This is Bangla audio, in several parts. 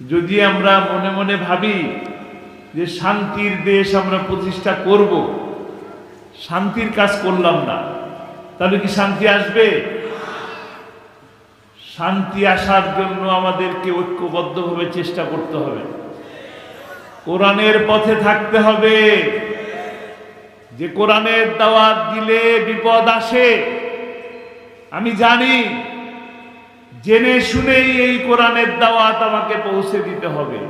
যদি আমরা মনে মনে ভাবি যে শান্তির দেশ আমরা প্রতিষ্ঠা করব, শান্তির কাজ করলাম না, তাহলে কি শান্তি আসবে? শান্তি আসার জন্য আমাদেরকে ঐক্যবদ্ধভাবে চেষ্টা করতে হবে। কোরআনের পথে থাকতে হবে। যে কোরআনের দাওয়াত দিলে বিপদ আসে, আমি জানি জেনে শুনেই এই কোরআনের দাওয়াত আমাকে পৌঁছে দিতে হবে।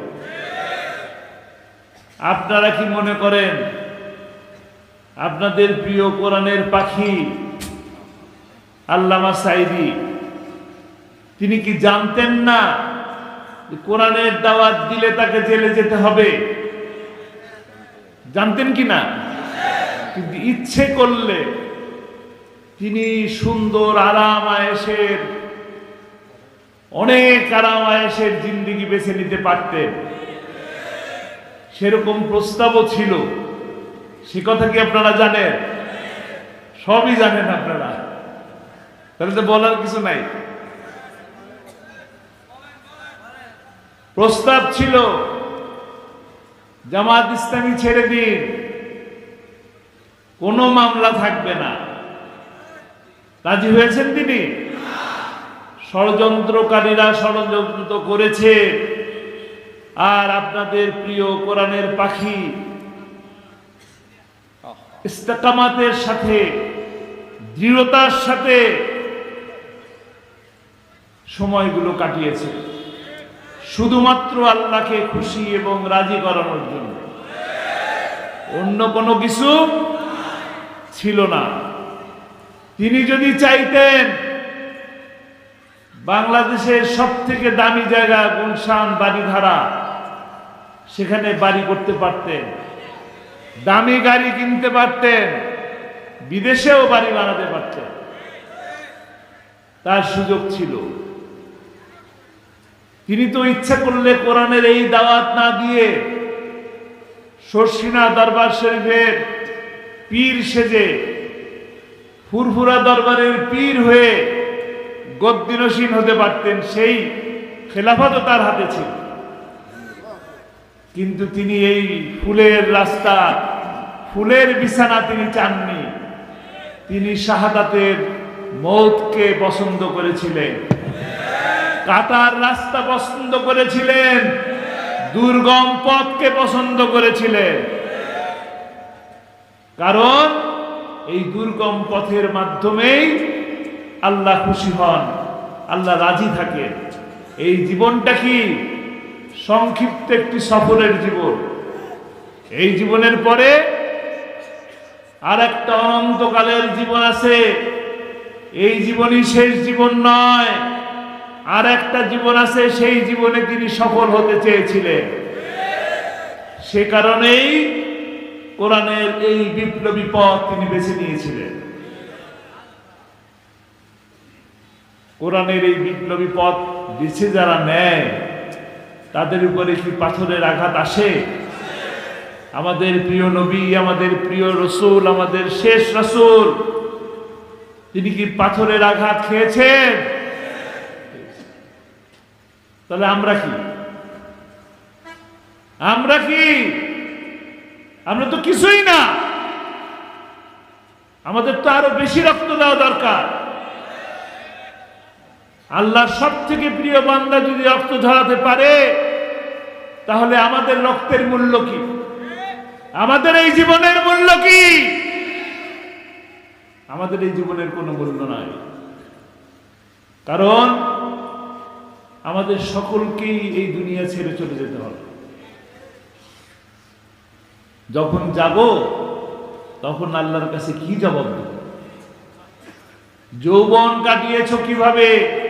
আপনারা কি মনে করেন, আপনাদের প্রিয় কোরআনের পাখি আল্লামা সাইদি তিনি কি জানতেন না কোরআনের দাওয়াত দিলে তাকে জেলে যেতে হবে? জানতেন কি না? ইচ্ছে করলে তিনি সুন্দর আরাম আয়েসের অনেক আরাম আয়েসের জিন্দিগি বেছে নিতে পারতেন, সেরকম প্রস্তাবও ছিল। সে কথা কি আপনারা জানেন? সবই জানেন আপনারা। তাহলে তো বলার কিছু নাই। প্রস্তাব ছিল, জামাত ইসলামী ছেড়ে দিন, কোনো মামলা থাকবে না। রাজি হয়েছেন তিনি? ষড়যন্ত্রকারীরা ষড়যন্ত্র করেছে। আর আপনাদের প্রিয় কোরআনের পাখি ইস্তেকামাতের সাথে, দৃঢ়তার সাথে সময়গুলো কাটিয়েছে। শুধুমাত্র আল্লাহকে খুশি এবং রাজি করানোর জন্য। অন্য কোনো কিছু ছিল না। তিনি যদি চাইতেন বাংলাদেশের সব থেকে দামি জায়গা গুলশান বাড়িধারা সেখানে বাড়ি করতে পারতেন। দামি গাড়ি কিনতে পারতেন। বিদেশেও বাড়ি বানাতে পারতেন। তার সুযোগ ছিল। তিনি তো ইচ্ছা করলে কোরআনের এই দাওয়াত না দিয়ে শর্ষিনা দরবার শরীফের পীর সেজে ফুরফুরা দরবারের পীর হয়ে গদ্দিনসীন হতে পারতেন, সেই খেলাফতও তার হাতে ছিল। কিন্তু তিনি এই ফুলের রাস্তা, ফুলের বিছানা তিনি চাননি। তিনি শাহাদাতের মৌতকে পছন্দ করেছিলেন। কাটার রাস্তা পছন্দ করেছিলেন। দুর্গম পথকে পছন্দ করেছিলেন। কারণ এই দুর্গম পথের মাধ্যমেই আল্লাহ খুশি হন, আল্লাহ রাজি থাকে। এই জীবনটা কি সংক্ষিপ্ত একটি সফরের জীবন? এই জীবনের পরে আর একটা অনন্তকালের জীবন আছে। এই জীবনই শেষ জীবন নয়। আর একটা জীবন আছে, সেই জীবনে তিনি সফল হতে চেয়েছিলেন। সে কারণেই কোরআনের এই বিপ্লবী পথ তিনি বেছে নিয়েছিলেন। কোরআনের এই বিপ্লবী পথ বেছে যারা নেয়, তাদের উপরে কি পাথরের আঘাত আসে? আমাদের প্রিয় নবী, আমাদের প্রিয় রসুল, আমাদের শেষ রসুল, তিনি কি পাথরের আঘাত খেয়েছেন? তাহলে আমরা কি? আমরা কি? আমরা তো কিছুই না। আমাদের তো আরও বেশি রক্ত দেওয়া দরকার। আল্লাহর সব থেকে প্রিয় বান্দা যদি রক্ত ঝরাতে পারে, তাহলে আমাদের রক্তের মূল্য কি? আমাদের এই জীবনের মূল্য কি? আমাদের এই জীবনের কোনো মূল্য নাই। কারণ আমাদের সকলকেই এই দুনিয়া ছেড়ে চলে যেতে হবে। যখন যাব, তখন আল্লাহর কাছে কি জবাব দেব? যৌবন কাটিয়েছ কীভাবে?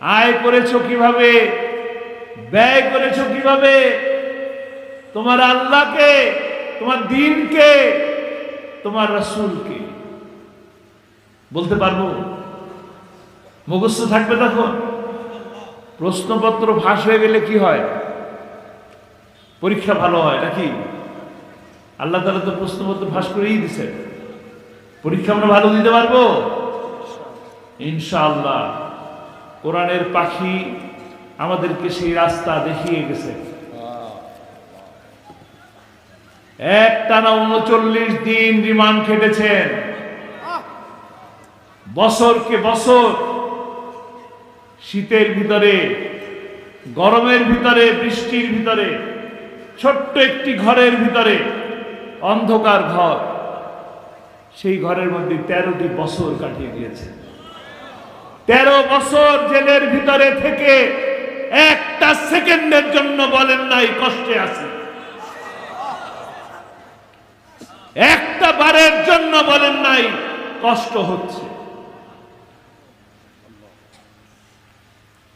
আয় করেছ কীভাবে? ব্যয় করেছ কীভাবে? তোমার আল্লাহকে, তোমার দিনকে, তোমার রসুলকে। বলতে পারব? মুখস্থ থাকবে তখন? প্রশ্নপত্র ফাঁস হয়ে গেলে কি হয়? পরীক্ষা ভালো হয় নাকি? আল্লাহ তালা তো প্রশ্নপত্র ফাঁস করেই দিছে পরীক্ষা আমরা ভালো দিতে পারব? ইনশাআল্লাহ। কোরআনের পাখি আমাদেরকে সেই রাস্তা দেখিয়ে গেছে। এক টানা উনচল্লিশ দিন রিমান্ড খেটেছেন। বছরকে বছর শীতের ভিতরে, গরমের ভিতরে, বৃষ্টির ভিতরে, ছোট্ট একটি ঘরের ভিতরে, অন্ধকার ঘর, সেই ঘরের মধ্যে তেরোটি বছর কাটিয়ে দিয়েছে। তেরো বছর জেলের ভিতরে থেকে একটা সেকেন্ডের জন্য বলেন নাই, কষ্টে আছে। একটা বারের জন্য বলেন নাই, কষ্ট হচ্ছে।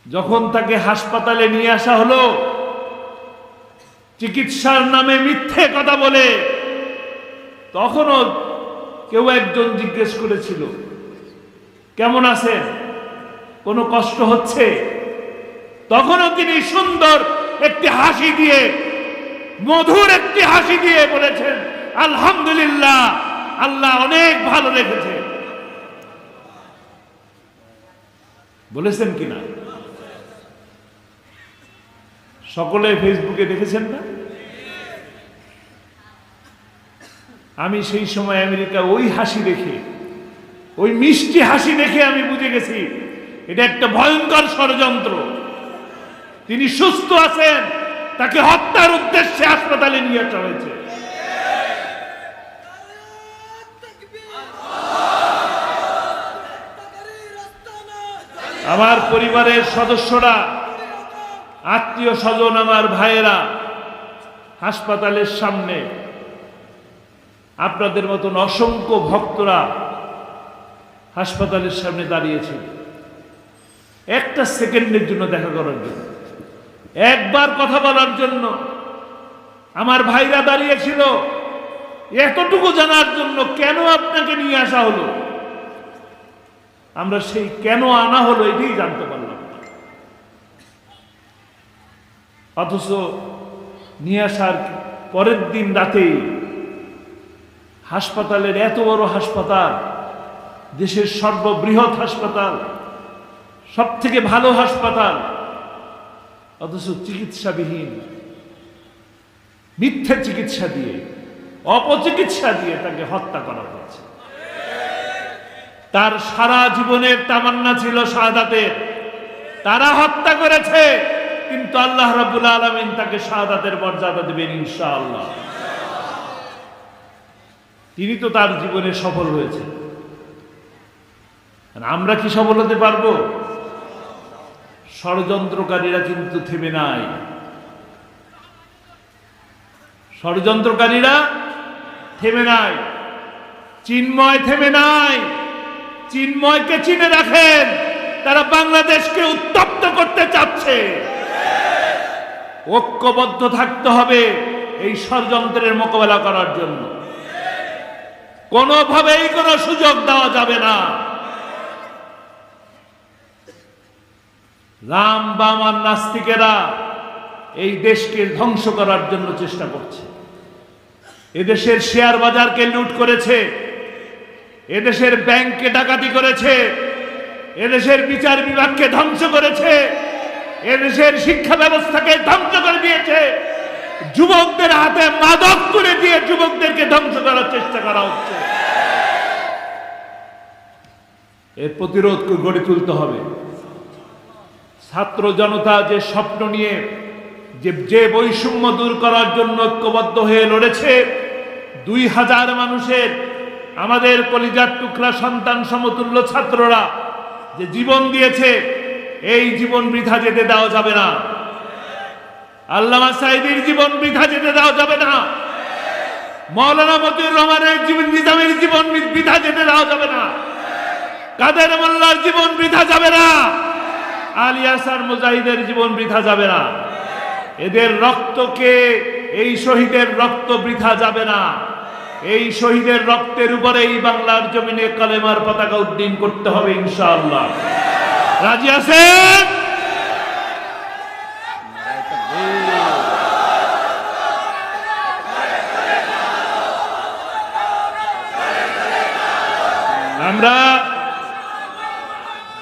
যখন তাকে হাসপাতালে নিয়ে আসা হলো, চিকিৎসার নামে মিথ্যে কথা বলে, তখনও কেউ একজন জিজ্ঞেস করেছিল, কেমন আছেন? কোনো কষ্ট হচ্ছে? তখনও তিনি সুন্দর একটি হাসি দিয়ে, মধুর একটি হাসি দিয়ে বলেছেন, আলহামদুলিল্লাহ, আল্লাহ অনেক ভালো রেখেছে। বলেছেন কিনা সকলে ফেসবুকে দেখেছেন না? আমি সেই সময় আমেরিকা ওই হাসি দেখে, ওই মিষ্টি হাসি দেখে আমি বুঝে গেছি এটা একটা ভয়ঙ্কর ষড়যন্ত্র। তিনি সুস্থ আছেন, তাকে হত্যার উদ্দেশ্যে হাসপাতালে নিয়ে আসা হয়েছে। আমার পরিবারের সদস্যরা, আত্মীয় স্বজন, আমার ভাইয়েরা, হাসপাতালের সামনে, আপনাদের মতন অসংখ্য ভক্তরা হাসপাতালের সামনে দাঁড়িয়েছিল। একটা সেকেন্ডের জন্য দেখা করার জন্য। একবার কথা বলার জন্য। আমার ভাইরা দাঁড়িয়েছিল। এতটুকু জানার জন্য কেন আপনাকে নিয়ে আসা হলো? আমরা সেই কেন আনা হলো এটাই জানতে পারলাম অথচ নিয়ে আসার পরের দিন রাতেই হাসপাতালের এত বড় হাসপাতাল, দেশের সর্ববৃহৎ হাসপাতাল সব থেকে ভালো হাসপাতাল, অথচ চিকিৎসাবিহীন। মিথ্যে চিকিৎসা দিয়ে, অপচিকিৎসা দিয়ে তাকে হত্যা করা হয়েছে। তার সারা জীবনের তামান্না ছিল শাহাদাতের। তারা হত্যা করেছে, কিন্তু আল্লাহ রাবুল আলমিন তাকে শাহাদাতের মর্যাদা দেবেন ইনশাআল্লাহ। তিনি তো তার জীবনে সফল হয়েছে আমরা কি সফল হতে পারব? ষড়যন্ত্রকারীরা কিন্তু থেমে নাই। ষড়যন্ত্রকারীরা থেমে নাই। চিন্ময় থেমে নাই। চিন্ময়কে চিনে রাখেন। তারা বাংলাদেশকে উত্তপ্ত করতে চাচ্ছে। ঐক্যবদ্ধ থাকতে হবে এই ষড়যন্ত্রের মোকাবেলা করার জন্য। কোনোভাবেই কোনো সুযোগ দেওয়া যাবে না। রাম বাম আর নাস্তিকেরা এই দেশকে ধ্বংস করার জন্য চেষ্টা করছে। এদেশের শেয়ার বাজারকে লুট করেছে। এদেশের ব্যাংককে ডাকাতি করেছে। এদেশের বিচার বিভাগকে ধ্বংস করেছে। এদেশের শিক্ষা ব্যবস্থাকে ধ্বংস করে দিয়েছে। যুবকদের হাতে মাদক করে দিয়ে যুবকদেরকে ধ্বংস করার চেষ্টা করা হচ্ছে। এর প্রতিরোধ গড়ে তুলতে হবে। ছাত্র জনতা যে স্বপ্ন নিয়ে, যে যে বৈষম্য দূর করার জন্য ঐক্যবদ্ধ হয়ে লড়েছে, দুই হাজার মানুষের, আমাদের কলিজার টুকরা সন্তান সমতুল্য ছাত্ররা যে জীবন দিয়েছে, এই জীবন বৃথা যেতে দেওয়া যাবে না। আল্লামা সাইদির জীবন বৃথা যেতে দেওয়া যাবে না। মৌলানা মতিউর রহমানের জীবন নিজামের জীবন বৃথা যেতে দেওয়া যাবে না। কাদের মোল্লার জীবন বৃথা যাবে না। আলিয়াসার মুজাহিদের জীবন বৃথা যাবে না। এদের রক্তকে, এই শহীদের রক্ত বৃথা যাবে না। এই শহীদের রক্তের উপরে এই বাংলার জমিনে কালেমার পতাকা উড্ডীন করতে হবে ইনশাআল্লাহ। রাজি আছেন? আমরা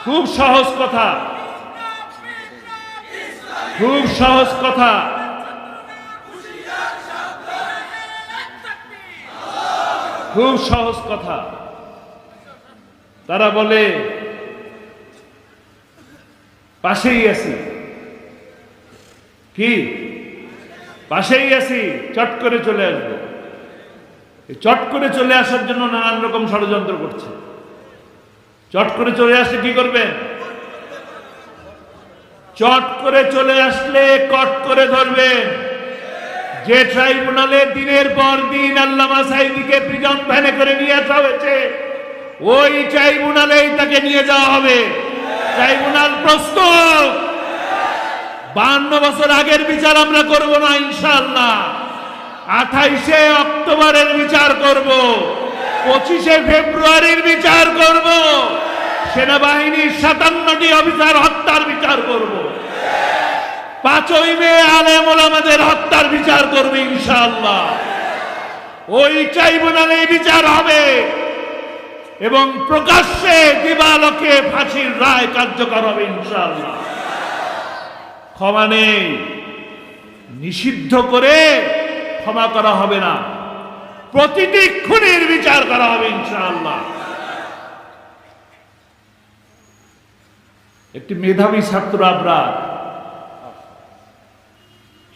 খুব সহজ কথা। খুব সহজ কথা। খুব সহজ কথা। তারা বলে, পাশেই আছি। কি? পাশেই আছি, চট করে চলে আসব। চট করে চলে আসার জন্য নানান রকম ষড়যন্ত্র করছে। চট করে চলে আসলে কি করবেন? চট করে চলে আসলে কট করে ধরবেন যে ট্রাইব্যুনালে দিনের পর দিন আল্লামা সাইদিকে প্রিজন ভ্যানে করে নিয়ে আসা হয়েছে, ওই ট্রাইব্যুনালেই তাকে নিয়ে যাওয়া হবে। ট্রাইব্যুনাল প্রস্তুত। বান্ন বছর আগের বিচার আমরা করব না ইনশাল্লাহ আঠাইশে অক্টোবরের বিচার করব। পঁচিশে ফেব্রুয়ারির বিচার করব। সেনাবাহিনীর সাতান্নটি অফিসার হত্যার বিচার করব। পাঁচই মে আলেম ওলামাদের হত্যার বিচার করবে ইনশাআল্লাহ। ওই ট্রাইব্যুনালে বিচার হবে এবং প্রকাশ্যে দিবালকে ফাঁসির রায় কার্যকর হবে ইনশাআল্লাহ। ক্ষমা নেই। নিষিদ্ধ করে ক্ষমা করা হবে না। প্রতিটি খুনের বিচার করা হবে ইনশাআল্লাহ। একটি মেধাবী ছাত্র আমরা।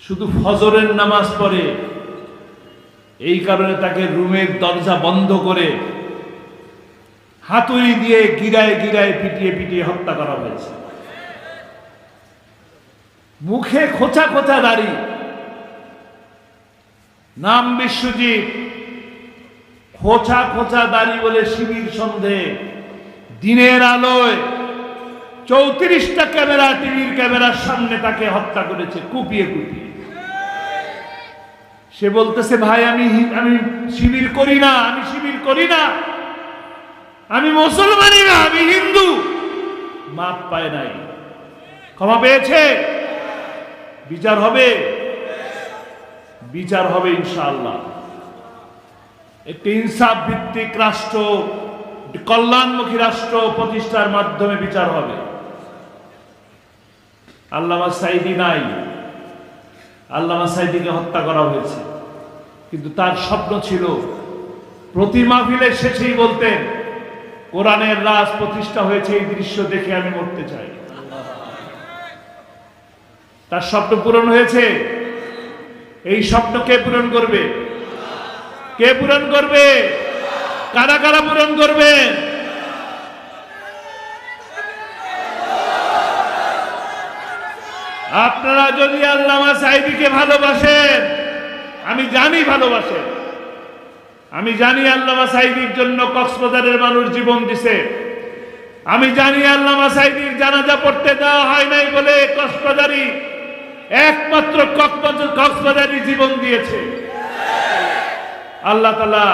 শুধু ফজরের নামাজ পড়ে, এই কারণে তাকে রুমের দরজা বন্ধ করে হাতুড়ি দিয়ে গিরায় গিরায় পিটিয়ে পিটিয়ে হত্যা করা হয়েছে। মুখে খোঁচা খোঁচা দাড়ি। নাম বিশ্বজিৎ। খোঁচা খোঁচা দাড়ি বলে শিবির সন্ধে। দিনের আলোয় চৌত্রিশটা ক্যামেরা, টিভির ক্যামেরার সামনে তাকে হত্যা করেছে, কুপিয়ে কুপিয়ে। সে বলতেছে, ভাই, আমি আমি শিবির করি না, আমি শিবির করি না। আমি মুসলমানই না, আমি হিন্দু। মাপ পায় নাই। ক্ষমা পেয়েছে? বিচার হবে? বিচার হবে ইনশাআল্লাহ। একটি ইনসাফ ভিত্তিক রাষ্ট্র, কল্যাণমুখী রাষ্ট্র প্রতিষ্ঠার মাধ্যমে বিচার হবে। আল্লামা সাইদি নাই। আল্লামা সাইদিকে হত্যা করা হয়েছে। কিন্তু তার স্বপ্ন ছিল, প্রতি মাহফিলের শেষেই বলতেন, কোরআনের রাজ প্রতিষ্ঠা হয়েছে, এই দৃশ্য দেখে আমি মরতে চাই। তার স্বপ্ন পূরণ হয়েছে। এই স্বপ্ন কে পূরণ করবে? কে পূরণ করবে? কারা কারা পূরণ করবে? যদি আল্লামা সাহেবিকে ভালোবাসেন, আমি জানি ভালোবাসেন। আমি জানি আল্লামা সাইদির জন্য কক্সবাজারের মানুষ জীবন দিছে। আমি জানি আল্লামা সাইদির জানাজা পড়তে দেওয়া হয় নাই বলে কক্সবাজারি একমাত্র কক্সবাজারি জীবন দিয়েছে। আল্লাহ তালা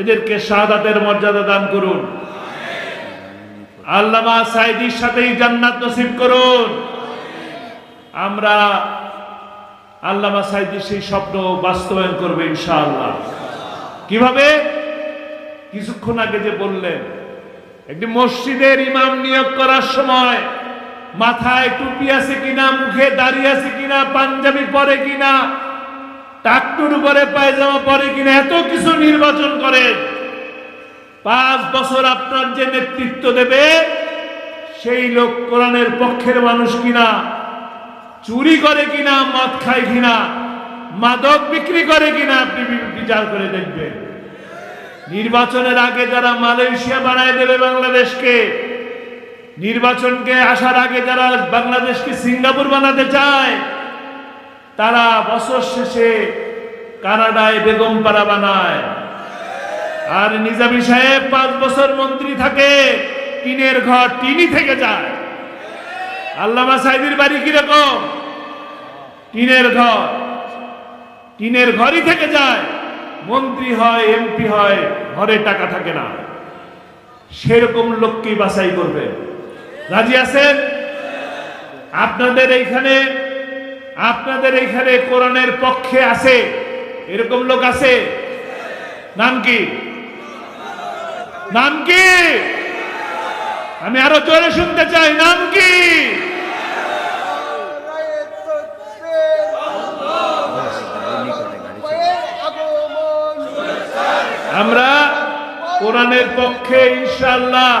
এদেরকে শাহাদাতের মর্যাদা দান করুন। আল্লামা সাইদির সাথেই জান্নাত নসিব করুন। আমরা আল্লামা সাইদির সেই স্বপ্ন বাস্তবায়ন করবে ইনশাআল্লাহ। কীভাবে? কিছুক্ষণ আগে যে বললেন, একটি মসজিদের ইমাম নিয়োগ করার সময় মাথায় টুপি আছে কিনা, মুখে দাঁড়িয়ে আছে কিনা, পাঞ্জাবি পরে কিনা, টাকটুর উপরে পায়জামা পরে কিনা, এত কিছু নির্বাচন করেন পাঁচ বছর আপনার যে নেতৃত্ব দেবে, সেই লোক কোরআনের পক্ষের মানুষ কিনা? চুরি করে কিনা, মদ খায় কিনা, মাদক বিক্রি করে কিনা, আপনি বিচার করে দেখবেন। নির্বাচনের আগে যারা মালয়েশিয়া বানায় দেবে বাংলাদেশকে, নির্বাচনকে আসার আগে যারা বাংলাদেশকে সিঙ্গাপুর বানাতে চায়, তারা বছর শেষে কানাডায় বেগমপাড়া বানায়। আর নিজামী সাহেব পাঁচ বছর মন্ত্রী থাকে, টিনের ঘর টিনি থেকে যায়। আল্লামা সাহেবের বাড়ি কীরকম? টিনের ঘর। টিনের ঘরই থেকে যায়। মন্ত্রী হয়, এমপি হয়, ঘরে টাকা থাকে না। সেরকম লোককেই বাছাই করবে। রাজি আছেন? আপনাদের এইখানে আপনাদের এইখানে কোরআনের পক্ষে আছে? এরকম লোক আছে? নাম কি? নাম কি? আমি আরও জোরে শুনতে চাই। নাম কি? কোরআনের পক্ষে ইনশাল্লাহ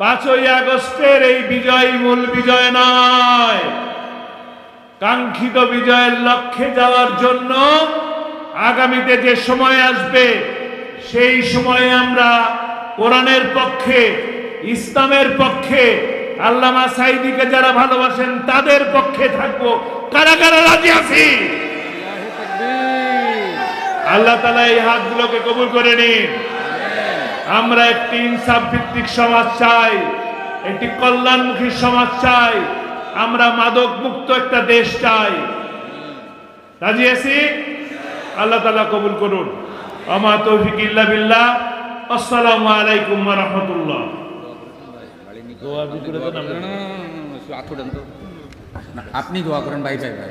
পাঁচই আগস্টের এই বিজয় মূল বিজয় নয়। কাঙ্ক্ষিত বিজয়ের লক্ষ্যে যাওয়ার জন্য আগামীতে যে সময় আসবে সেই সময়ে আমরা কোরআনের পক্ষে ইসলামের পক্ষে আল্লামা সাইদিকে যারা ভালোবাসেন তাদের পক্ষে থাকব। কারা কারা রাজি আছি? আল্লাহ তালা এই হাতগুলোকে কবুল করে নিন। আমরা একটি ইনসাফ ভিত্তিক সমাজ চাই একটি কল্যাণমুখী সমাজ চাই আমরা মাদক মুক্ত একটা দেশ চাই রাজি আছি আল্লাহ তালা কবুল করুন আমা তৌফিক ইল্লা বিল্লাহ আসসালামু আলাইকুম ওয়া রাহমাতুল্লাহ দোয়া না, তো। আপনি দোয়া করেন ভাই ভাই ভাই